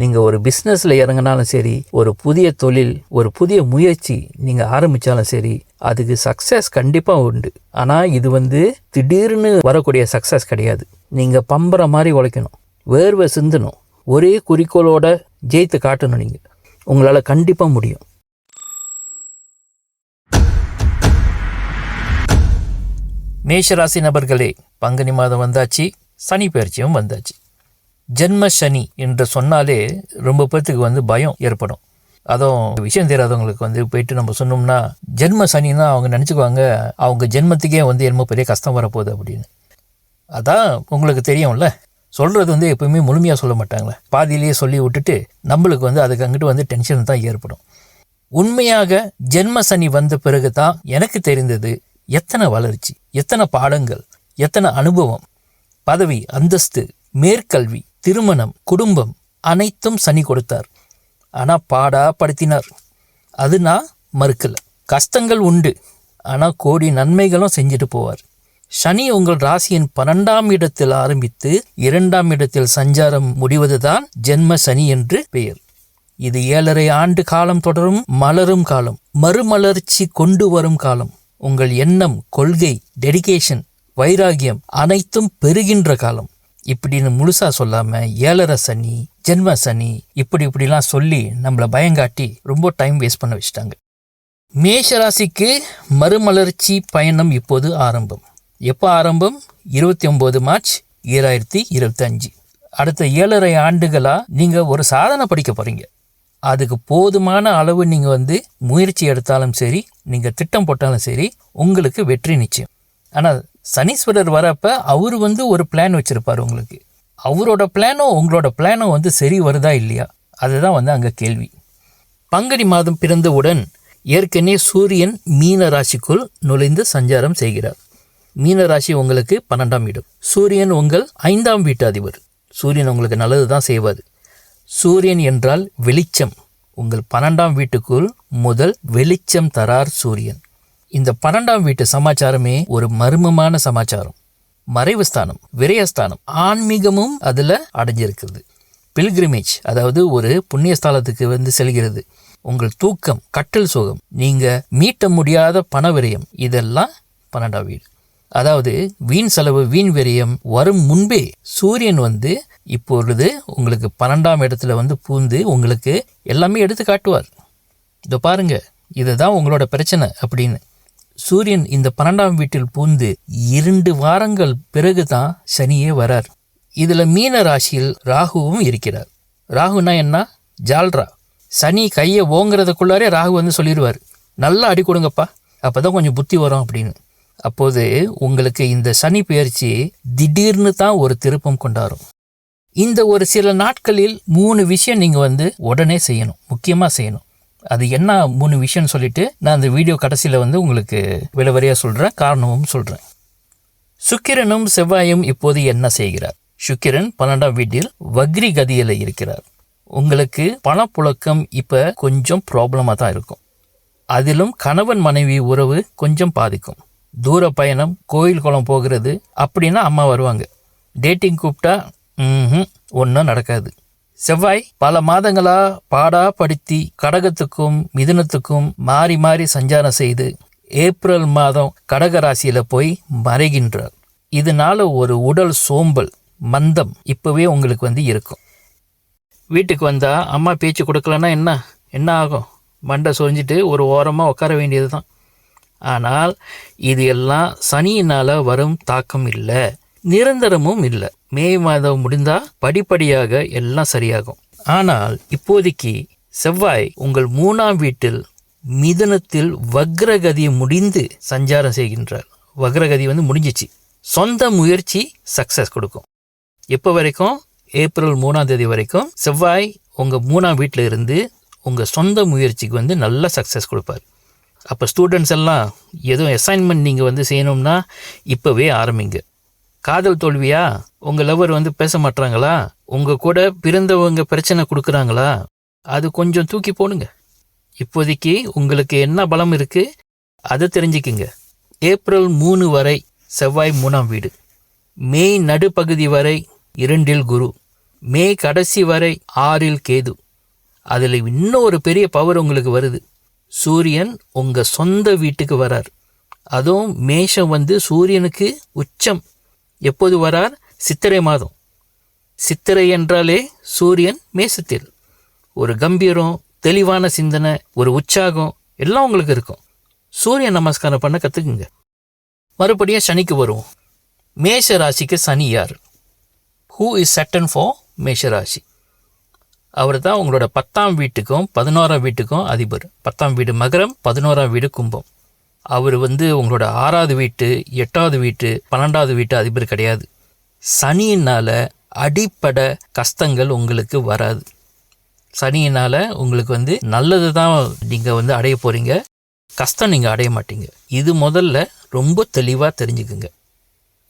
நீங்கள் ஒரு பிஸ்னஸில் இறங்கினாலும் சரி ஒரு புதிய தொழில் ஒரு புதிய முயற்சி நீங்கள் ஆரம்பித்தாலும் சரி அதுக்கு சக்ஸஸ் கண்டிப்பாக உண்டு. ஆனால் இது வந்து திடீர்னு வரக்கூடிய சக்ஸஸ் கிடையாது. நீங்கள் பம்புற மாதிரி உழைக்கணும். வேர்வை சிந்தணும். ஒரே குறிக்கோளோட ஜெயித்து காட்டணும் நீங்கள் உங்களால் கண்டிப்பாக முடியும். மேஷராசி நபர்களே பங்குனி மாதம் வந்தாச்சு சனி பயிற்சியும் வந்தாச்சு. ஜென்ம சனி என்று சொன்னாலே ரொம்ப பேர்த்துக்கு வந்து பயம் ஏற்படும். அதுவும் விஷயம் தெரியாதவங்களுக்கு வந்து போயிட்டு நம்ம சொன்னோம்னா ஜென்ம சனின்னா அவங்க நினச்சிக்குவாங்க அவங்க ஜென்மத்துக்கே வந்து என்னமோ பெரிய கஷ்டம் வரப்போகுது அப்படின்னு. அதான் உங்களுக்கு தெரியும்ல. சொல்கிறது வந்து எப்பவுமே முழுமையாக சொல்ல மாட்டாங்களே. பாதியிலேயே சொல்லி விட்டுட்டு நம்மளுக்கு வந்து அதுக்கு அங்கிட்டு வந்து டென்ஷன் தான் ஏற்படும். உண்மையாக ஜென்ம சனி வந்த பிறகு தான் எனக்கு தெரிந்தது எத்தனை வளர்ச்சி எத்தனை பாடங்கள் எத்தனை அனுபவம் பதவி அந்தஸ்து மேற்கல்வி திருமணம் குடும்பம் அனைத்தும் சனி கொடுத்தார். ஆனால் பாடா படுத்தினார். அது நான் மறுக்கல. கஷ்டங்கள் உண்டு. ஆனால் கோடி நன்மைகளும் செஞ்சுட்டு போவார். சனி உங்கள் ராசியின் பன்னெண்டாம் இடத்தில் ஆரம்பித்து இரண்டாம் இடத்தில் சஞ்சாரம் முடிவதுதான் ஜென்ம சனி என்று பெயர். இது ஏழரை ஆண்டு காலம் தொடரும் மலரும் காலம் மறுமலர்ச்சி கொண்டு வரும் காலம். உங்கள் எண்ணம் கொள்கை டெடிகேஷன் வைராகியம் அனைத்தும் பெருகின்ற காலம். இப்படின்னு முழுசா சொல்லாம ஏழரை சனி ஜென்ம சனி இப்படி இப்படிலாம் சொல்லி நம்மளை பயங்காட்டி ரொம்ப டைம் வேஸ்ட் பண்ண வச்சுட்டாங்க. மேஷராசிக்கு மறுமலர்ச்சி பயணம் இப்போது ஆரம்பம். எப்போ ஆரம்பம்? இருபத்தி ஒம்பது மார்ச் ஈராயிரத்தி இருபத்தி அஞ்சு அடுத்த ஏழரை ஆண்டுகளாக நீங்கள் ஒரு சாதனை படிக்க போகிறீங்க அதுக்கு போதுமான அளவு நீங்கள் வந்து முயற்சி எடுத்தாலும் சரி நீங்கள் திட்டம் போட்டாலும் சரி உங்களுக்கு வெற்றி நிச்சயம். ஆனால் சனீஸ்வரர் வரப்ப அவர் வந்து ஒரு பிளான் வச்சுருப்பார் உங்களுக்கு. அவரோட பிளானும் உங்களோட பிளானும் வந்து சரி வருதா இல்லையா? அதுதான் வந்து அங்கே கேள்வி. பங்குனி மாதம் பிறந்தவுடன் ஏற்கனவே சூரியன் மீன ராசிக்குள் நுழைந்து சஞ்சாரம் செய்கிறார். மீன ராசி உங்களுக்கு பன்னெண்டாம் இடம். சூரியன் உங்கள் ஐந்தாம் வீட்டாதிபர். சூரியன் உங்களுக்கு நல்லது தான் செய்வார். சூரியன் என்றால் வெளிச்சம். உங்கள் பன்னெண்டாம் வீட்டுக்குள் முதல் வெளிச்சம் தரார் சூரியன். இந்த பன்னெண்டாம் வீட்டு சமாச்சாரமே ஒரு மர்மமான சமாச்சாரம். மறைவு ஸ்தானம் விரயஸ்தானம் ஆன்மீகமும் அதில் அடைஞ்சிருக்கிறது பில்கிரிமேஜ் அதாவது ஒரு புண்ணிய ஸ்தலத்துக்கு வந்து செல்கிறது. உங்கள் தூக்கம் கட்டல் சுகம் நீங்கள் மீட்ட முடியாத பண விரயம் இதெல்லாம் பன்னெண்டாம் வீடு. அதாவது வீண் செலவு வீண் விரயம் வரும் முன்பே சூரியன் வந்து இப்பொழுது உங்களுக்கு பன்னெண்டாம் இடத்துல வந்து பூந்து உங்களுக்கு எல்லாமே எடுத்து காட்டுவார். இதோ பாருங்க இதுதான் உங்களோட பிரச்சனை அப்படின்னு. சூரியன் இந்த பன்னெண்டாம் வீட்டில் பூந்து இரண்டு வாரங்கள் பிறகு தான் சனியே வரார். இதுல மீன ராசியில் ராகுவும் இருக்கிறார். ராகுனா என்ன? ஜால்ரா. சனி கையை ஓங்குறதுக்குள்ளாரே ராகு வந்து சொல்லிடுவார். நல்லா அடி கொடுங்கப்பா அப்பதான் கொஞ்சம் புத்தி வரும் அப்படின்னு. அப்போது உங்களுக்கு இந்த சனி பெயர்ச்சி திடீர்னு தான் ஒரு திருப்பம் கொண்டாடும். இந்த ஒரு சில நாட்களில் மூணு விஷயம் நீங்கள் வந்து உடனே செய்யணும் முக்கியமாக செய்யணும். அது என்ன மூணு விஷயம்னு சொல்லிட்டு நான் அந்த வீடியோ கடைசியில் வந்து உங்களுக்கு விலவரியாக சொல்கிறேன் காரணமும் சொல்கிறேன் சுக்கிரனும் செவ்வாயும் இப்போது என்ன செய்கிறார்? சுக்கிரன் பன்னெண்டாம் வீட்டில் வக்ரி கதியில் இருக்கிறார். உங்களுக்கு பணப்புழக்கம் இப்போ கொஞ்சம் ப்ராப்ளமாக தான் இருக்கும். அதிலும் கணவன் மனைவி உறவு கொஞ்சம் பாதிக்கும். தூர பயணம் கோயில் குளம் போகிறது அப்படின்னா அம்மா வருவாங்க. டேட்டிங் கூப்பிட்டா ஒன்றும் நடக்காது. செவ்வாய் பல மாதங்களா பாடா படுத்தி கடகத்துக்கும் மிதுனத்துக்கும் மாறி மாறி சஞ்சாரம் செய்து ஏப்ரல் மாதம் கடக ராசியில போய் மறைகின்றார். இதனால ஒரு உடல் சோம்பல் மந்தம் இப்பவே உங்களுக்கு வந்து இருக்கும். வீட்டுக்கு வந்தால் அம்மா பேச்சு கொடுக்கலன்னா என்ன? என்ன ஆகும்? மண்டை சொரிஞ்சிட்டு ஒரு ஓரமாக உட்கார வேண்டியது தான் ஆனால் இது எல்லாம் சனியினால் வரும் தாக்கம் இல்லை. நிரந்தரமும் இல்லை. மே மாதம் முடிந்தா படிப்படியாக எல்லாம் சரியாகும். ஆனால் இப்போதைக்கு செவ்வாய் உங்கள் மூணாம் வீட்டில் மிதனத்தில் வக்ரகதி முடிந்து சஞ்சாரம் செய்கின்றார். வக்ரகதி வந்து முடிஞ்சிச்சு. சொந்த முயற்சி சக்சஸ் கொடுக்கும். எப்போ வரைக்கும்? ஏப்ரல் மூணாம் தேதி வரைக்கும் செவ்வாய் உங்கள் மூணாம் வீட்டில் இருந்து உங்கள் சொந்த முயற்சிக்கு வந்து நல்ல சக்ஸஸ் கொடுப்பார். அப்போ ஸ்டூடெண்ட்ஸ் எல்லாம் எதுவும் அசைன்மெண்ட் நீங்கள் வந்து செய்யணும்னா இப்போவே ஆரம்பிங்க. காதல் தோல்வியா? உங்கள் லவர் வந்து பேச மாட்டாங்களா உங்கள் கூட பிறந்தவங்க பிரச்சனை கொடுக்குறாங்களா? அது கொஞ்சம் தூக்கி போடுங்க. இப்போதைக்கு உங்களுக்கு என்ன பலம் இருக்கு அதை தெரிஞ்சுக்கிங்க. ஏப்ரல் மூணு வரை செவ்வாய் மூணாம் வீடு. மே நடுப்பகுதி வரை இரண்டில் குரு. மே கடைசி வரை ஆறில் கேது. அதில் இன்னும் ஒரு பெரிய பவர் உங்களுக்கு வருது. சூரியன் உங்கள் சொந்த வீட்டுக்கு வரார். அதுவும் மேஷம் வந்து சூரியனுக்கு உச்சம். எப்போது வரார்? சித்திரை மாதம். சித்திரை என்றாலே சூரியன் மேசத்தில். ஒரு கம்பீரம் தெளிவான சிந்தனை ஒரு உற்சாகம் எல்லாம் உங்களுக்கு இருக்கும். சூரிய நமஸ்காரம் பண்ண கற்றுக்குங்க மறுபடியும் சனிக்கு வருவோம். மேஷ ராசிக்கு சனி யார்? ஹூ இஸ் செட்டன் ஃபார் மேஷ ராசி அவர் தான் உங்களோட பத்தாம் வீட்டுக்கும் பதினோராம் வீட்டுக்கும் அதிபர். பத்தாம் வீடு மகரம் பதினோராம் வீடு கும்பம். அவர் வந்து உங்களோட ஆறாவது வீட்டு எட்டாவது வீட்டு பன்னெண்டாவது வீட்டு அதிபர் கிடையாது. சனியினால் அடிப்படை கஷ்டங்கள் உங்களுக்கு வராது. சனியினால் உங்களுக்கு வந்து நல்லது தான் நீங்கள் வந்து அடைய போகிறீங்க கஷ்டம் நீங்கள் அடைய மாட்டீங்க. இது முதல்ல ரொம்ப தெளிவாக தெரிஞ்சுக்குங்க.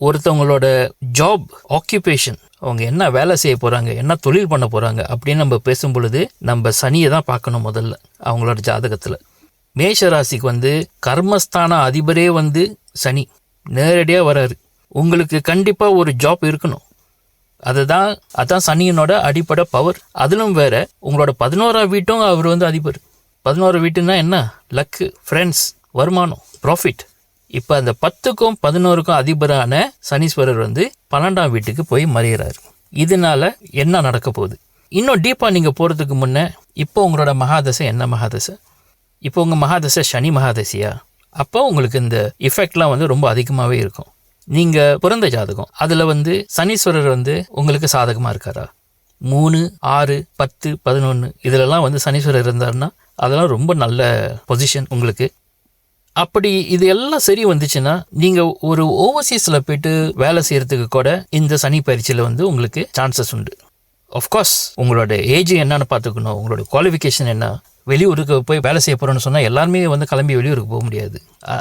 ஒருத்தவங்களோட ஜாப் ஆக்கியூபேஷன் அவங்க என்ன வேலை செய்ய போகிறாங்க என்ன தொழில் பண்ண போகிறாங்க அப்படின்னு நம்ம பேசும் பொழுது நம்ம சனியை தான் பார்க்கணும் முதல்ல அவங்களோட ஜாதகத்தில். மேஷராசிக்கு வந்து கர்மஸ்தான அதிபரே வந்து சனி. நேரடியாக வராரு. உங்களுக்கு கண்டிப்பாக ஒரு ஜாப் இருக்கணும். அதுதான் அதான் சனியினோட அடிப்படை பவர் அதிலும் வேற உங்களோட பதினோராம் வீட்டும் அவர் வந்து அதிபர். பதினோரு வீட்டுன்னா என்ன? லக்கு ஃப்ரெண்ட்ஸ் வருமானம் ப்ராஃபிட் இப்போ அந்த பத்துக்கும் பதினோருக்கும் அதிபரான சனீஸ்வரர் வந்து பன்னெண்டாம் வீட்டுக்கு போய் மறையிறாரு. இதனால என்ன நடக்க போகுது? இன்னும் டீப்பாக நீங்கள் போகிறதுக்கு முன்னே இப்போ உங்களோட மகாதசை என்ன மகாதசை? இப்போ உங்கள் மகாதசை சனி மகாதசியா? அப்போ உங்களுக்கு இந்த எஃபெக்ட்லாம் வந்து ரொம்ப அதிகமாகவே இருக்கும். நீங்கள் பிறந்த ஜாதகம் அதில் வந்து சனீஸ்வரர் வந்து உங்களுக்கு சாதகமாக இருக்காரா? மூணு ஆறு பத்து பதினொன்று இதிலெல்லாம் வந்து சனீஸ்வரர் இருந்தாருன்னா அதெல்லாம் ரொம்ப நல்ல பொசிஷன் உங்களுக்கு. அப்படி இது எல்லாம் சரி வந்துச்சுன்னா நீங்கள் ஒரு ஓவர்சீஸில் போயிட்டு வேலை செய்கிறதுக்கு கூட இந்த சனி பயிற்சியில் வந்து உங்களுக்கு சான்சஸ் உண்டு. ஆஃப்கோர்ஸ் உங்களோட ஏஜ் என்னன்னு பார்த்துக்கணும் உங்களோட குவாலிஃபிகேஷன் என்ன வெளியூருக்கு போய் வேலை செய்ய போகிறோன்னு சொன்னால் எல்லாருமே வந்து கிளம்பி வெளியூருக்கு போக முடியாது.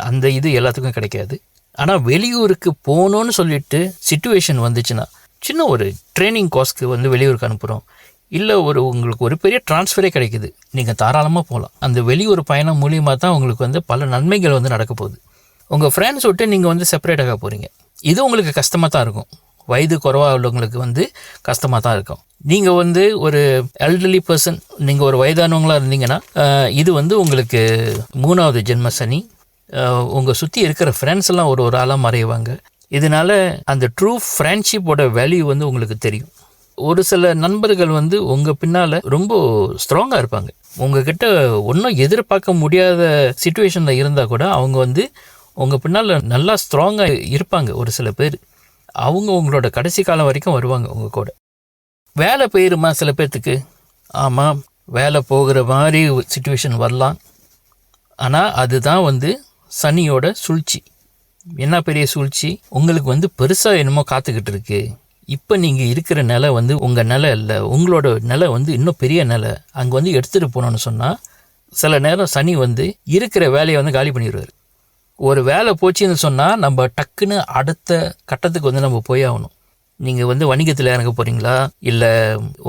அந்த இது எல்லாத்துக்கும் கிடைக்காது. ஆனால் வெளியூருக்கு போகணுன்னு சொல்லிட்டு சுச்சுவேஷன் வந்துச்சுன்னா சின்ன ஒரு ட்ரைனிங் கோர்ஸ்க்கு வந்து வெளியூருக்கு அனுப்புகிறோம் இல்லை ஒரு உங்களுக்கு ஒரு பெரிய ட்ரான்ஸ்ஃபரே கிடைக்குது. நீங்கள் தாராளமாக போகலாம் அந்த வெளியூர் பயணம் மூலியமாக தான் உங்களுக்கு வந்து பல நன்மைகள் வந்து நடக்க போகுது. உங்கள் ஃப்ரெண்ட்ஸ் விட்டு நீங்கள் வந்து செப்பரேட் ஆக போகிறீங்க இது உங்களுக்கு கஷ்டமாக தான் இருக்கும். வயது குறைவாக உள்ளவங்களுக்கு வந்து கஷ்டமாக தான் இருக்கும். நீங்கள் வந்து ஒரு எல்டர்லி பர்சன் நீங்கள் ஒரு வயதானவங்களாக இருந்தீங்கன்னா இது வந்து உங்களுக்கு மூணாவது ஜென்ம சனி. உங்கள் சுற்றி இருக்கிற ஃப்ரெண்ட்ஸ் எல்லாம் ஒரு ஒரு ஆளாக மறைவாங்க இதனால அந்த ட்ரூ ஃப்ரெண்ட்ஷிப்போட வேல்யூ வந்து உங்களுக்கு தெரியும். ஒரு சில நண்பர்கள் வந்து உங்கள் பின்னால் ரொம்ப ஸ்ட்ராங்காக இருப்பாங்க. உங்ககிட்ட ஒன்றும் எதிர்பார்க்க முடியாத சுச்சுவேஷனில் இருந்தால் கூட அவங்க வந்து உங்கள் பின்னால் நல்லா ஸ்ட்ராங்காக இருப்பாங்க ஒரு சில பேர். அவங்க உங்களோட கடைசி காலம் வரைக்கும் வருவாங்க உங்கள் கூட. வேலை போயிருமா சில பேர்த்துக்கு? ஆமாம் வேலை போகிற மாதிரி சுச்சுவேஷன் வரலாம். ஆனால் அதுதான் வந்து சனியோட சூழ்ச்சி. என்ன பெரிய சூழ்ச்சி? உங்களுக்கு வந்து பெருசாக என்னமோ காத்துக்கிட்டு இருக்கு. இப்போ நீங்கள் இருக்கிற நிலை வந்து உங்கள் நிலை இல்லை. உங்களோட நிலை வந்து இன்னும் பெரிய நிலை. அங்கே வந்து எடுத்துகிட்டு போனோன்னு சொன்னால் சில நேரம் சனி வந்து இருக்கிற வேலையை வந்து காலி பண்ணிடுவார் ஒரு வேலை போச்சுன்னு சொன்னால் நம்ம டக்குன்னு அடுத்த கட்டத்துக்கு வந்து நம்ம போய் ஆகணும். நீங்கள் வந்து வணிகத்தில் இறங்க போகிறீங்களா இல்லை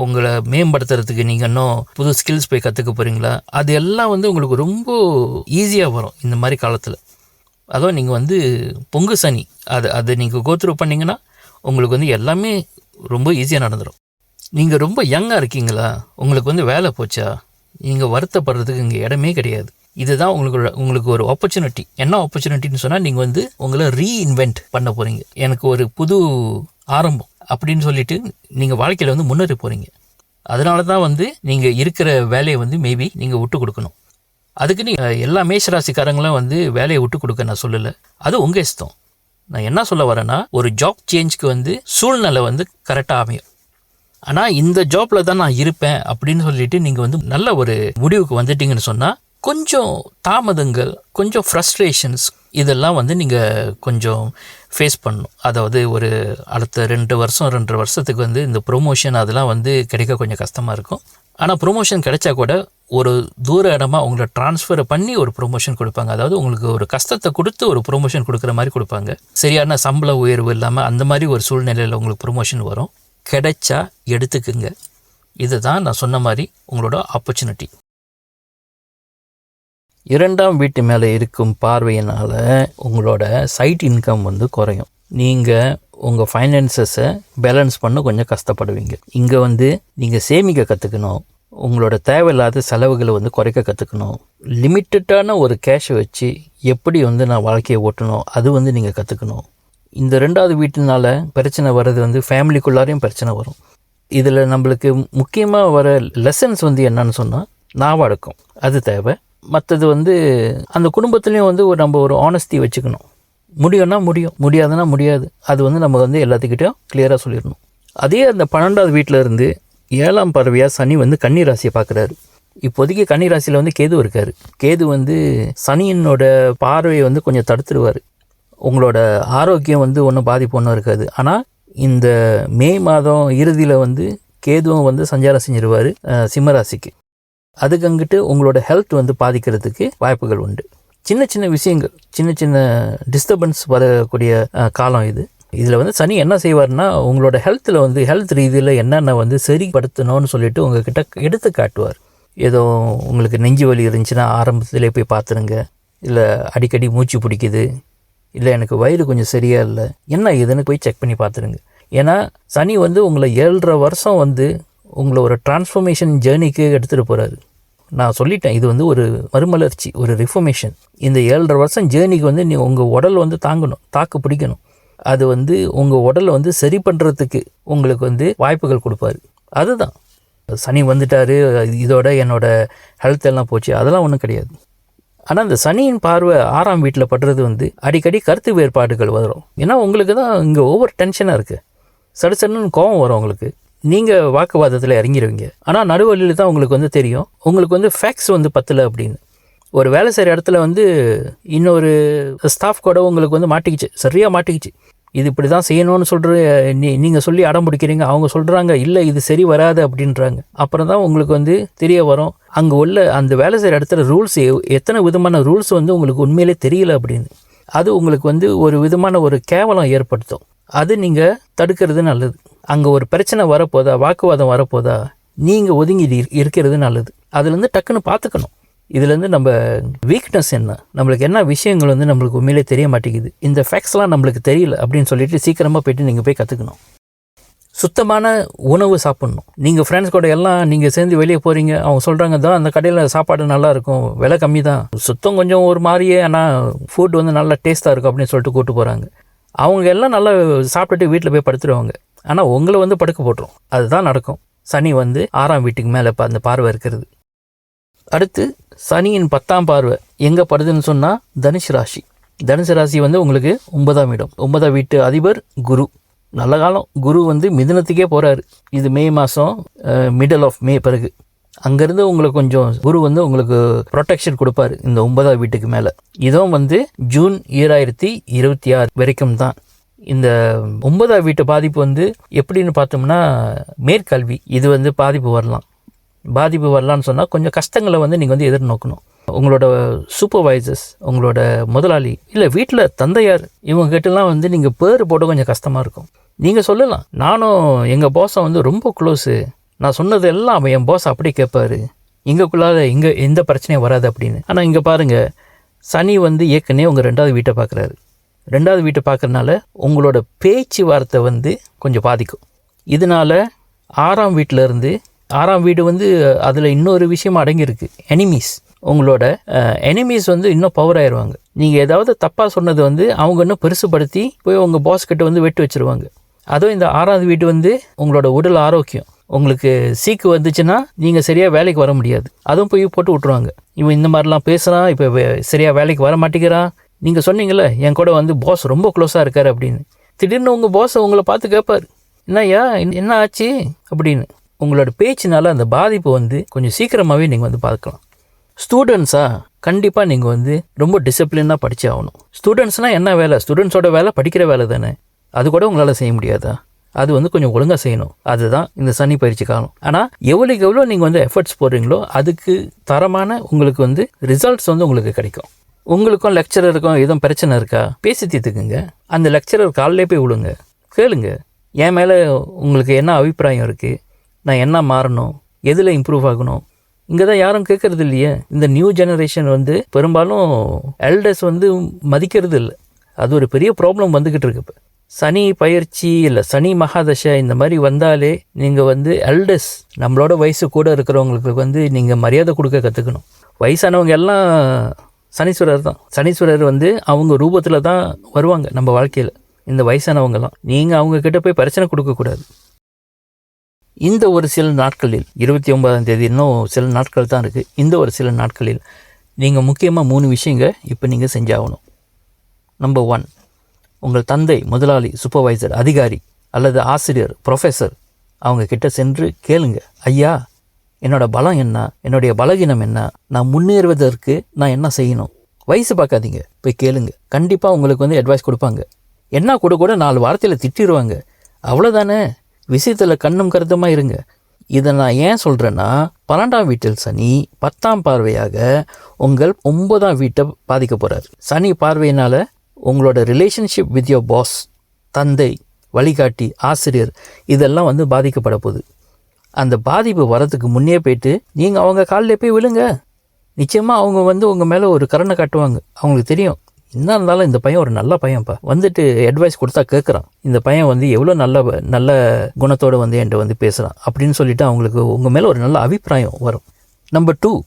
உங்களை மேம்படுத்துறதுக்கு நீங்கள் இன்னும் புது ஸ்கில்ஸ் போய் கற்றுக்க போகிறீங்களா அது எல்லாம் வந்து உங்களுக்கு ரொம்ப ஈஸியாக வரும் இந்த மாதிரி காலத்தில். அதுவும் நீங்கள் வந்து பொங்கு சனி. அது அது நீங்கள் கோத்ரூ பண்ணிங்கன்னா உங்களுக்கு வந்து எல்லாமே ரொம்ப ஈஸியாக நடந்துடும் நீங்கள் ரொம்ப யங்காக இருக்கீங்களா? உங்களுக்கு வந்து வேலை போச்சா? நீங்கள் வருத்தப்படுறதுக்கு இங்கே இடமே கிடையாது. இதுதான் உங்களுக்கு உங்களுக்கு ஒரு ஆப்பர்ச்சுனிட்டி என்ன ஆப்பர்ச்சுனிட்டின்னு சொன்னால் நீங்கள் வந்து உங்களை ரீஇன்வென்ட் பண்ண போகிறீங்க எனக்கு ஒரு புது ஆரம்பம் அப்படின்னு சொல்லிட்டு நீங்கள் வாழ்க்கையில் வந்து முன்னேறி போகிறீங்க அதனால தான் வந்து நீங்கள் இருக்கிற வேலையை வந்து மேபி நீங்கள் விட்டு கொடுக்கணும். அதுக்கு நீ எல்லா மேஷராசிக்காரங்களும் வந்து வேலையை விட்டு கொடுக்க நான் சொல்லலை. அது உங்கள் இஷ்டம். நான் என்ன சொல்ல வரேன்னா ஒரு ஜாப் சேஞ்ச்க்கு வந்து சூழ்நிலை வந்து கரெக்டாக அமையும். ஆனால் இந்த ஜாப்பில் தான் நான் இருப்பேன் அப்படின்னு சொல்லிட்டு நீங்கள் வந்து நல்ல ஒரு முடிவுக்கு வந்துட்டீங்கன்னு சொன்னால் கொஞ்சம் தாமதங்கள் கொஞ்சம் ஃப்ரஸ்ட்ரேஷன்ஸ் இதெல்லாம் வந்து நீங்கள் கொஞ்சம் ஃபேஸ் பண்ணணும். அதாவது ஒரு அடுத்த ரெண்டு வருஷம் ரெண்டு வருஷத்துக்கு வந்து இந்த ப்ரொமோஷன் அதெல்லாம் வந்து கிடைக்க கொஞ்சம் கஷ்டமாக இருக்கும். ஆனால் ப்ரொமோஷன் கிடைச்சா கூட ஒரு தூர இடமா உங்களை ட்ரான்ஸ்ஃபர் பண்ணி ஒரு ப்ரொமோஷன் கொடுப்பாங்க. அதாவது உங்களுக்கு ஒரு கஷ்டத்தை கொடுத்து ஒரு ப்ரொமோஷன் கொடுக்குற மாதிரி கொடுப்பாங்க. சரியான சம்பள உயர்வு இல்லாமல் அந்த மாதிரி ஒரு சூழ்நிலையில் உங்களுக்கு ப்ரொமோஷன் வரும். கிடைச்சா எடுத்துக்குங்க. இதுதான் நான் சொன்ன மாதிரி உங்களோட ஆப்பர்ச்சுனிட்டி இரண்டாம் வீட்டு மேலே இருக்கும் பார்வையினால் உங்களோட சைட் இன்கம் வந்து குறையும். நீங்கள் உங்கள் ஃபைனான்சஸை பேலன்ஸ் பண்ண கொஞ்சம் கஷ்டப்படுவீங்க. இங்கே வந்து நீங்கள் சேமிக்க கற்றுக்கணும் உங்களோட தேவையில்லாத செலவுகளை வந்து குறைக்க கற்றுக்கணும் லிமிட்டடான ஒரு கேஷை வச்சு எப்படி வந்து நான் வாழ்க்கையை ஓட்டணும் அது வந்து நீங்கள் கற்றுக்கணும் இந்த ரெண்டாவது வீட்டினால பிரச்சனை வர்றது வந்து ஃபேமிலிக்குள்ளாரையும் பிரச்சனை வரும். இதில் நம்மளுக்கு முக்கியமாக வர லெசன்ஸ் வந்து என்னன்னு சொன்னால் நாவடக்கம். அது தேவை. மற்றது வந்து அந்த குடும்பத்துலேயும் வந்து ஒரு நம்ம ஒரு ஆனஸ்டி வச்சுக்கணும். முடியும்னா முடியும் முடியாதுன்னா முடியாது. அது வந்து நம்ம வந்து எல்லாத்துக்கிட்டையும் கிளியராக சொல்லிடணும். அதே அந்த பன்னெண்டாவது வீட்டில் இருந்து ஏழாம் பறவையாக சனி வந்து கன்னி ராசியை பார்க்குறாரு. இப்போதைக்கு கன்னி ராசியில் வந்து கேது இருக்கார். கேது வந்து சனியினோட பார்வையை வந்து கொஞ்சம் தடுத்துடுவார். உங்களோட ஆரோக்கியம் வந்து ஒன்றும் பாதிப்பு ஒன்றும் இருக்காது. ஆனால் இந்த மே மாதம் இறுதியில் வந்து கேதுவும் வந்து சஞ்சாரம் செஞ்சிருவார் சிம்மராசிக்கு அதுக்கு அங்கிட்டு உங்களோட ஹெல்த் வந்து பாதிக்கிறதுக்கு வாய்ப்புகள் உண்டு. சின்ன சின்ன விஷயங்கள் சின்ன சின்ன டிஸ்டர்பன்ஸ் வரக்கூடிய காலம் இது. இதில் வந்து சனி என்ன செய்வார்னா உங்களோட ஹெல்த்தில் வந்து ஹெல்த் ரீதியில் என்னென்ன வந்து சரிப்படுத்தணும்னு சொல்லிட்டு உங்ககிட்ட எடுத்து காட்டுவார். ஏதோ உங்களுக்கு நெஞ்சு வலி இருந்துச்சுன்னா ஆரம்பத்திலே போய் பார்த்துருங்க இல்லை அடிக்கடி மூச்சு பிடிக்குது. இல்லை எனக்கு வயிறு கொஞ்சம் சரியாக இல்லை. என்ன இதுன்னு போய் செக் பண்ணி பார்த்துருங்க ஏன்னா சனி வந்து உங்களை ஏழரை வருஷம் வந்து உங்களை ஒரு டிரான்ஸ்ஃபர்மேஷன் ஜேர்னிக்கு எடுத்துகிட்டு போகிறாரு நான் சொல்லிட்டேன் இது வந்து ஒரு மறுமலர்ச்சி ஒரு ரிஃபர்மேஷன் இந்த ஏழரை வருஷம் ஜேர்னிக்கு வந்து நீ உங்கள் உடல் வந்து தாங்கணும் தாக்கு பிடிக்கணும். அது வந்து உங்கள் உடலை வந்து சரி பண்ணுறதுக்கு உங்களுக்கு வந்து வாய்ப்புகள் கொடுப்பாரு. அதுதான். சனி வந்துட்டார் இதோட என்னோட ஹெல்த் எல்லாம் போச்சு அதெல்லாம் ஒன்றும் கிடையாது. ஆனால் இந்த சனியின் பார்வை ஆறாம் வீட்டில் படுறது வந்து அடிக்கடி கருத்து வேறுபாடுகள் வரும். ஏன்னா உங்களுக்கு தான் இங்கே ஓவர் டென்ஷனாக இருக்குது சடு சடுன்னு கோவம் வரும் உங்களுக்கு. நீங்கள் வாக்குவாதத்தில் இறங்கிடுவீங்க ஆனால் நடுவழியில் தான் உங்களுக்கு வந்து தெரியும். உங்களுக்கு வந்து ஃபேக்ஸ் வந்து பத்தலை அப்படின்னு. ஒரு வேலை செய்கிற இடத்துல வந்து இன்னொரு ஸ்டாஃப் கூட உங்களுக்கு வந்து மாட்டிக்கிச்சு. சரியாக மாட்டிக்கிச்சு. இது இப்படி தான் செய்யணும்னு சொல்கிற நீ நீங்கள் சொல்லி அடம் பிடிக்கிறீங்க. அவங்க சொல்கிறாங்க இல்லை இது சரி வராது அப்படின்றாங்க. அப்புறம் தான் உங்களுக்கு வந்து தெரிய வரும். அங்கே உள்ள அந்த வேலை செய்கிற இடத்துல ரூல்ஸ் எத்தனை விதமான ரூல்ஸ் வந்து உங்களுக்கு உண்மையிலே தெரியல அப்படின்னு. அது உங்களுக்கு வந்து ஒரு விதமான ஒரு கேவலம் ஏற்படுத்தும். அது நீங்கள் தடுக்கிறது நல்லது. அங்கே ஒரு பிரச்சனை வரப்போதா வாக்குவாதம் வரப்போதா நீங்கள் ஒதுங்கி இருக்கிறது நல்லது. அதுலேருந்து டக்குன்னு பார்த்துக்கணும் இதுலேருந்து நம்ம வீக்னஸ் என்ன? நம்மளுக்கு என்ன விஷயங்கள் வந்து நம்மளுக்கு உண்மையிலே தெரிய மாட்டேங்குது. இந்த ஃபேக்ட்ஸ்லாம் நம்மளுக்கு தெரியல அப்படின்னு சொல்லிட்டு சீக்கிரமாக போயிட்டு நீங்கள் போய் கற்றுக்கணும் சுத்தமான உணவு சாப்பிட்ணும். நீங்கள் ஃப்ரெண்ட்ஸ் கூட எல்லாம் நீங்கள் சேர்ந்து வெளியே போகிறீங்க அவங்க சொல்கிறாங்க தான் அந்த கடையில் சாப்பாடு நல்லாயிருக்கும் விலை கம்மி தான். சுத்தம் கொஞ்சம் ஒரு மாதிரியே ஆனால் ஃபுட் வந்து நல்லா டேஸ்ட்டாக இருக்கும் அப்படின்னு சொல்லிட்டு கூப்பிட்டு போகிறாங்க அவங்க எல்லாம் நல்லா சாப்பிட்டுட்டு வீட்டில் போய் படுத்துருவாங்க. ஆனால் உங்களை வந்து படுக்க போட்டுரும். அதுதான் நடக்கும். சனி வந்து ஆறாம் வீட்டுக்கு மேலே அந்த பார்வை இருக்கிறது. அடுத்து சனியின் பத்தாம் பார்வை எங்கே படுதுன்னு சொன்னால் தனுஷ் ராசி. தனுசு ராசி வந்து உங்களுக்கு ஒன்பதாம் இடம். ஒன்பதாம் வீட்டு அதிபர் குரு. நல்ல காலம். குரு வந்து மிதனத்துக்கே போகிறாரு இது மே மாதம் மிடில் ஆஃப் மே பிறகு. அங்கேருந்து உங்களுக்கு கொஞ்சம் குரு வந்து உங்களுக்கு ப்ரொடெக்ஷன் கொடுப்பாரு இந்த ஒன்பதாம் வீட்டுக்கு மேலே. இதுவும் வந்து ஜூன் ஈராயிரத்தி இருபத்தி ஆறு வரைக்கும் தான். இந்த ஒன்பதாம் வீட்டு பாதிப்பு வந்து எப்படின்னு பார்த்தோம்னா மேற்கல்வி. இது வந்து பாதிப்பு வரலாம். பாதிப்பு வரலான்னு சொன்னால் கொஞ்சம் கஷ்டங்களை வந்து நீங்கள் வந்து எதிர்நோக்கணும். உங்களோட சூப்பர்வைசர்ஸ் உங்களோட முதலாளி இல்லை வீட்டில் தந்தையார் இவங்ககிட்டலாம் வந்து நீங்கள் பேர் போட கொஞ்சம் கஷ்டமாக இருக்கும். நீங்கள் சொல்லலாம் நானும் எங்கள் பாஸை வந்து ரொம்ப க்ளோஸு நான் சொன்னது எல்லாம் அவன் என் பாஸ் அப்படி கேட்பாரு இங்கேக்குள்ளாத இங்கே எந்த பிரச்சனையும் வராது அப்படின்னு. ஆனால் இங்கே பாருங்கள் சனி வந்து ஏற்கனவே உங்கள் ரெண்டாவது வீட்டை பார்க்குறாரு ரெண்டாவது வீட்டை பார்க்குறனால உங்களோட பேச்சு வார்த்தை வந்து கொஞ்சம் பாதிக்கும். இதனால ஆறாம் வீட்டில் இருந்து ஆறாம் வீடு வந்து அதில் இன்னொரு விஷயம் அடங்கியிருக்கு. எனிமீஸ் உங்களோட எனிமீஸ் வந்து இன்னும் பவர் ஆயிடுவாங்க நீங்கள் ஏதாவது தப்பாக சொன்னது வந்து அவங்க இன்னும் பெருசுப்படுத்தி போய் உங்கள் பாஸ் கிட்ட வந்து வெட்டு வச்சிருவாங்க. அதுவும் இந்த ஆறாவது வீடு வந்து உங்களோட உடல் ஆரோக்கியம். உங்களுக்கு சீக்கு வந்துச்சுன்னா நீங்கள் சரியாக வேலைக்கு வர முடியாது. அதுவும் போய் போட்டு விட்ருவாங்க இவன் இந்த மாதிரிலாம் பேசுகிறான் இப்போ சரியாக வேலைக்கு வர மாட்டேங்கிறான் நீங்கள் சொன்னீங்கல்ல என் கூட வந்து பாஸ் ரொம்ப க்ளோஸாக இருக்கார் அப்படின்னு. திடீர்னு உங்கள் பாஸ் உங்களை பார்த்து கேட்பார் என்னய்யா என்ன- என்ன ஆச்சு? அப்படின்னு. உங்களோட பேச்சினால் அந்த பாதிப்பு வந்து கொஞ்சம் சீக்கிரமாகவே நீங்கள் வந்து பார்க்கலாம். ஸ்டூடெண்ட்ஸா கண்டிப்பாக நீங்கள் வந்து ரொம்ப டிசிப்ளினாக படித்து ஆகணும். ஸ்டூடெண்ட்ஸ்னால் என்ன வேலை? ஸ்டூடெண்ட்ஸோட வேலை படிக்கிற வேலை தானே. அது கூட உங்களால் செய்ய முடியாதா? அது வந்து கொஞ்சம் ஒழுங்காக செய்யணும். அதுதான் இந்த சனி பயிற்சி காலம். ஆனால் எவ்வளோக்கு எவ்வளோ நீங்கள் வந்து எஃபர்ட்ஸ் போடுறீங்களோ அதுக்கு தரமான உங்களுக்கு வந்து ரிசல்ட்ஸ் வந்து உங்களுக்கு கிடைக்கும். உங்களுக்கும் லெக்சரருக்கும் எதுவும் பிரச்சனை இருக்கா? பேசி தீர்த்துக்குங்க. அந்த லெக்சரர் காலையிலே போய் விழுங்க. கேளுங்க. என் மேலே உங்களுக்கு என்ன அபிப்பிராயம் இருக்குது நான் என்ன மாறணும்? எதில் இம்ப்ரூவ் ஆகணும்? இங்கே தான் யாரும் கேட்கறது இல்லையே. இந்த நியூ ஜெனரேஷன் வந்து பெரும்பாலும் எல்டர்ஸ் வந்து மதிக்கிறது இல்லை. அது ஒரு பெரிய ப்ராப்ளம் வந்துக்கிட்டு இருக்கு இப்போ. சனி பயிற்சி இல்லை சனி மகாதசை இந்த மாதிரி வந்தாலே நீங்கள் வந்து எல்டர்ஸ் நம்மளோட வயசு கூட இருக்கிறவங்களுக்கு வந்து நீங்கள் மரியாதை கொடுக்க கற்றுக்கணும் வயசானவங்க எல்லாம் சனீஸ்வரர் தான் சனீஸ்வரர் வந்து அவங்க ரூபத்தில் தான் வருவாங்க நம்ம வாழ்க்கையில். இந்த வயசானவங்கலாம். நீங்கள் அவங்கக்கிட்ட போய் பிரச்சனை கொடுக்கக்கூடாது இந்த ஒரு சில நாட்களில் இருபத்தி ஒன்பதாம் தேதி இன்னும் சில நாட்கள் தான் இருக்குது இந்த ஒரு சில நாட்களில் நீங்கள் முக்கியமாக மூணு விஷயங்க இப்போ நீங்கள் செஞ்சாகணும். நம்பர் ஒன் உங்கள் தந்தை முதலாளி சூப்பர்வைசர் அதிகாரி அல்லது ஆசிரியர் ப்ரொஃபஸர் அவங்க கிட்ட சென்று கேளுங்க. ஐயா என்னோட பலம் என்ன? என்னுடைய பலகீனம் என்ன? நான் முன்னேறுவதற்கு நான் என்ன செய்யணும்? வயசு பார்க்காதீங்க. போய் கேளுங்க. கண்டிப்பாக உங்களுக்கு வந்து அட்வைஸ் கொடுப்பாங்க. என்ன கூட கூட நாலு வாரத்தில் திட்டிடுவாங்க அவ்வளோதானே விஷயத்தில் கண்ணும் கருத்துமாக இருங்க. இதை நான் ஏன் சொல்கிறேன்னா பன்னெண்டாம் வீட்டில் சனி பத்தாம் பார்வையாக உங்கள் ஒன்பதாம் வீட்டை பாதிக்க போகிறார் சனி பார்வையினால் உங்களோட ரிலேஷன்ஷிப் வித் யோர் பாஸ் தந்தை வழிகாட்டி ஆசிரியர் இதெல்லாம் வந்து பாதிக்கப்பட போகுது. அந்த பாதிப்பு வரத்துக்கு முன்னே போயிட்டு நீங்கள் அவங்க காலில் போய் விழுங்க. நிச்சயமாக அவங்க வந்து உங்கள் மேலே ஒரு கருணை காட்டுவாங்க. அவங்களுக்கு தெரியும். என்ன இருந்தாலும் இந்த பையன் ஒரு நல்ல பையன்ப்பா. வந்துட்டு அட்வைஸ் கொடுத்தா கேட்குறான் இந்த பையன் வந்து எவ்வளோ நல்ல நல்ல குணத்தோடு வந்து என்கிட்ட வந்து பேசுகிறான் அப்படின்னு சொல்லிட்டு அவங்களுக்கு உங்கள் மேலே ஒரு நல்ல அபிப்பிராயம் வரும். நம்பர் டூ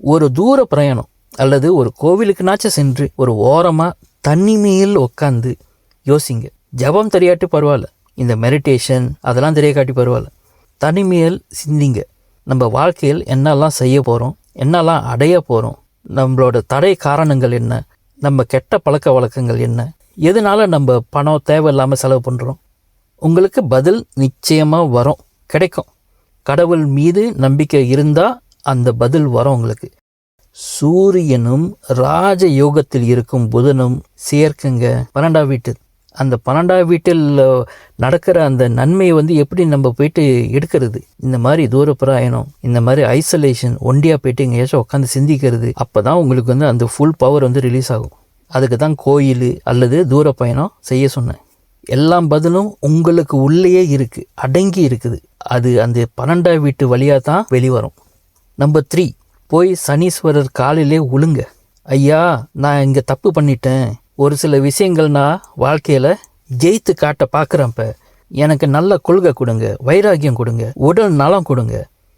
ஒரு தூர பிரயாணம் அல்லது ஒரு கோவிலுக்குனாச்சும் சென்று ஒரு ஓரமாக தனிமையில் உட்காந்து யோசிங்க. ஜபம் தெரியாட்டி பரவாயில்ல. இந்த மெடிடேஷன் அதெல்லாம் தெரிய காட்டி பரவாயில்ல. தனிமையில் சிந்திங்க. நம்ம வாழ்க்கையில் என்னெல்லாம் செய்ய போகிறோம் என்னெல்லாம் அடைய போகிறோம் நம்மளோட தடை காரணங்கள் என்ன நம்ம கெட்ட பழக்க வழக்கங்கள் என்ன எதனால நம்ம பணம் தேவையில்லாமல் செலவு பண்ணுறோம் உங்களுக்கு பதில் நிச்சயமாக வரும் கிடைக்கும். கடவுள் மீது நம்பிக்கை இருந்தால் அந்த பதில் வரும் உங்களுக்கு. சூரியனும் ராஜ யோகத்தில் இருக்கும் புதனும் சேர்க்குங்க. பன்னெண்டாம் வீட்டு அந்த பன்னெண்டாம் வீட்டில் நடக்கிற அந்த நன்மையை வந்து எப்படி நம்ம போயிட்டு எடுக்கிறது? இந்த மாதிரி தூர பிராயணம் இந்த மாதிரி ஐசோலேஷன் ஒண்டியாக போயிட்டு எங்கேயாச்சும் உட்காந்து சிந்திக்கிறது அப்போ தான் உங்களுக்கு வந்து அந்த ஃபுல் பவர் வந்து ரிலீஸ் ஆகும். அதுக்கு தான் கோயில் அல்லது தூர பயணம் செய்ய சொன்னேன். எல்லாம் பதிலும் உங்களுக்கு உள்ளேயே இருக்குது அடங்கி இருக்குது. அது அந்த பன்னெண்டாம் வீட்டு வழியாக தான் வெளிவரும். நம்பர் த்ரீ போய் சனீஸ்வரர் காலிலே உளுங்க ஐயா நான் இங்கே தப்பு பண்ணிட்டேன். ஒரு சில விஷயங்கள் நான் வாழ்க்கையில் ஜெயித்து காட்ட பார்க்குறப்ப எனக்கு நல்ல கொள்கை கொடுங்க வைராக்கியம் கொடுங்க உடல் நலம் கொடுங்க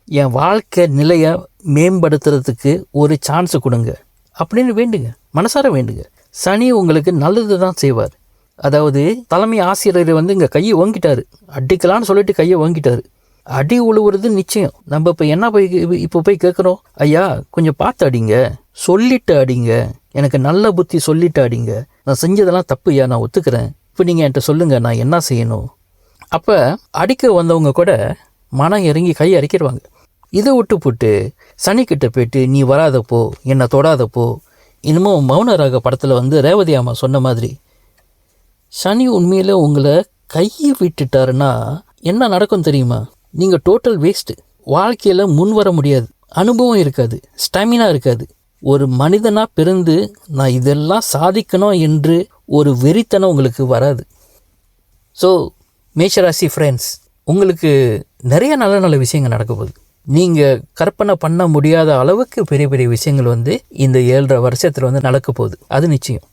என் வாழ்க்கை நிலையை மேம்படுத்துறதுக்கு ஒரு சான்ஸ் கொடுங்க அப்படின்னு வேண்டுங்க மனசார வேண்டுங்க. சனி உங்களுக்கு நல்லது தான் செய்வார். அதாவது தலைமை ஆசிரியர் வந்து இங்கே கையை ஓங்கிட்டார். அடிக்கலான்னு சொல்லிட்டு கையை ஓங்கிட்டார். அடி உழுவுறது நிச்சயம். நம்ம இப்போ என்ன போய் இப்போ போய் கேட்குறோம் ஐயா கொஞ்சம் பார்த்து அடிங்க சொல்லிட்டு அடிங்க எனக்கு நல்ல புத்தி சொல்லிட்டு அடிங்க. நான் செஞ்சதெல்லாம் தப்பு ஐயா நான் ஒத்துக்கிறேன். இப்போ நீங்கள் என்கிட்ட சொல்லுங்கள் நான் என்ன செய்யணும்? அப்போ அடிக்க வந்தவங்க கூட மனம் இறங்கி கை அரைக்கிடுவாங்க இதை விட்டு போட்டு சனிக்கிட்ட போயிட்டு நீ வராதப்போ என்னை தொடாதப்போ இன்னமும் மௌனராக படத்தில் வந்து ரேவதி அம்மா சொன்ன மாதிரி சனி உண்மையில் உங்களை கையை விட்டுட்டாருன்னா என்ன நடக்கும் தெரியுமா? நீங்கள் டோட்டல் வேஸ்ட்டு வாழ்க்கையில் முன் வர முடியாது. அனுபவம் இருக்காது. ஸ்டாமினா இருக்காது. ஒரு மனிதனாக பிறந்து நான் இதெல்லாம் சாதிக்கணும் என்று ஒரு வெறித்தனம் உங்களுக்கு வராது. ஸோ மேஷராசி ஃப்ரெண்ட்ஸ் உங்களுக்கு நிறைய நல்ல நல்ல விஷயங்கள் நடக்க போகுது. நீங்கள் கற்பனை பண்ண முடியாத அளவுக்கு பெரிய பெரிய விஷயங்கள் வந்து இந்த ஏழரை வருஷத்தில் வந்து நடக்க போகுது. அது நிச்சயம்.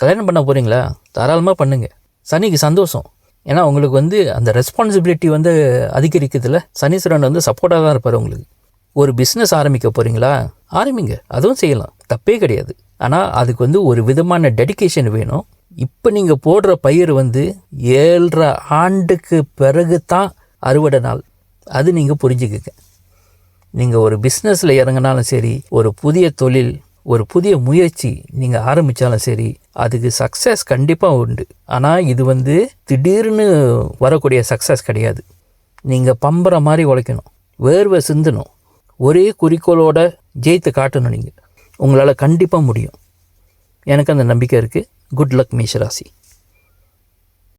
கல்யாணம் பண்ண போகிறீங்களா தாராளமாக பண்ணுங்கள் சனிக்கு சந்தோஷம். ஏன்னா உங்களுக்கு வந்து அந்த ரெஸ்பான்சிபிலிட்டி வந்து அதிகரிக்கிறதுல சனீஸ்வரன் வந்து சப்போர்ட்டாக தான் இருப்பார் உங்களுக்கு. ஒரு பிஸ்னஸ் ஆரம்பிக்க போகிறீங்களா ஆரம்பிங்க. அதுவும் செய்யலாம். தப்பே கிடையாது. ஆனால் அதுக்கு வந்து ஒரு விதமான டெடிகேஷன் வேணும். இப்போ நீங்கள் போடுற பயிர் வந்து ஏழரை ஆண்டுக்கு பிறகு தான் அறுவடை நாள். அது நீங்கள் புரிஞ்சுக்குங்க. நீங்கள் ஒரு பிஸ்னஸில் இறங்கினாலும் சரி ஒரு புதிய தொழில் ஒரு புதிய முயற்சி நீங்கள் ஆரம்பித்தாலும் சரி அதுக்கு சக்ஸஸ் கண்டிப்பாக உண்டு. ஆனால் இது வந்து திடீர்னு வரக்கூடிய சக்ஸஸ் கிடையாது. நீங்கள் பம்புற மாதிரி உழைக்கணும். வேர்வை சிந்தணும். ஒரே குறிக்கோளோட ஜெயித்து காட்டணும் நீங்கள் உங்களால் கண்டிப்பாக முடியும். எனக்கு அந்த நம்பிக்கை இருக்குது குட் லக் மேஷராசி.